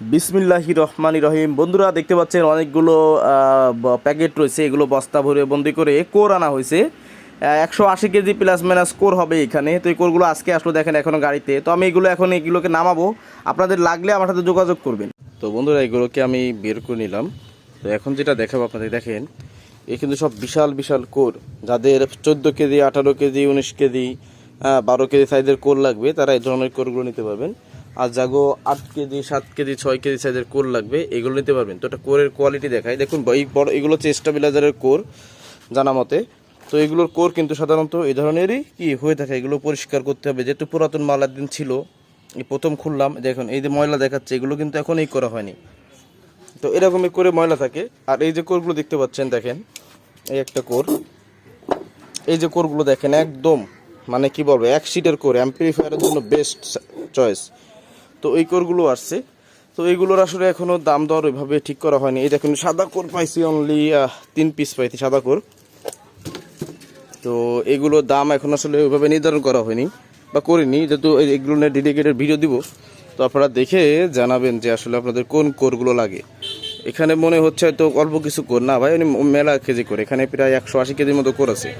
বিসমিল্লাহি রহমানি রহিম। বন্ধুরা, দেখতে পাচ্ছেন অনেকগুলো প্যাকেট রয়েছে। এগুলো বস্তা ভরে বন্দি করে কোর আনা হয়েছে। একশো আশি কেজি প্লাস মাইনাস কোর হবে এখানে। তো এই কোরগুলো আজকে আসলো দেখেন এখনও গাড়িতে। তো আমি এগুলো এখন এগুলোকে নামাবো। আপনাদের লাগলে আমার সাথে যোগাযোগ করবেন। তো বন্ধুরা, এগুলোকে আমি বের করে নিলাম। তো এখন যেটা দেখাবো আপনাদের, দেখেন এই কিন্তু সব বিশাল বিশাল কোর। যাদের চোদ্দ কেজি, আঠারো কেজি, উনিশ কেজি বারো কেজি সাইজের কোর লাগবে, তারা এই ধরনের কোরগুলো নিতে পারবেন। আর জাগো আট কেজি, সাত কেজি, ছয় কেজি সাইজের কোর লাগবে, এগুলো নিতে পারবেন। তো এটা কোরের কোয়ালিটি দেখায় দেখুন এই বড় এগুলো হচ্ছে স্টাবিলাইজারের কোর, জানা মতে। তো এগুলোর কোর কিন্তু সাধারণত এই ধরনেরই কি হয়ে থাকে, এগুলো পরিষ্কার করতে হবে। যেহেতু পুরাতন মাল একদিন ছিল, এই প্রথম খুললাম, দেখুন, এই যে ময়লা দেখাচ্ছে, এগুলো কিন্তু এখন এই করা হয়নি। তো এরকমই করে ময়লা থাকে। আর এই যে কোরগুলো দেখতে পাচ্ছেন, দেখেন, এই একটা কোর। এই যে কোরগুলো দেখেন, একদম মানে কি বলব, এক সিটের কোর অ্যাম্পলিফায়ারের জন্য বেস্ট চয়েস তো এই কোরগুলো আসছে। তো এইগুলোর আসলে এখনও দাম দর ওইভাবে ঠিক করা হয়নি। এই দেখুন, সাদা কোর পাইছি অনলি তিন পিস পাইছি সাদা কোর। তো এগুলোর দাম এখন আসলে ওইভাবে নির্ধারণ করা হয়নি বা করিনি। যেহেতু এগুলো নিয়ে ডেডিকেটেড ভিডিও দিব, তো আপনারা দেখে জানাবেন যে আসলে আপনাদের কোন কোরগুলো লাগে। এখানে মনে হচ্ছে তো অল্প কিছু কোর। না ভাই, উনি মেলা কেজি করে। এখানে প্রায় একশো আশি কেজির মতো কোর আছে।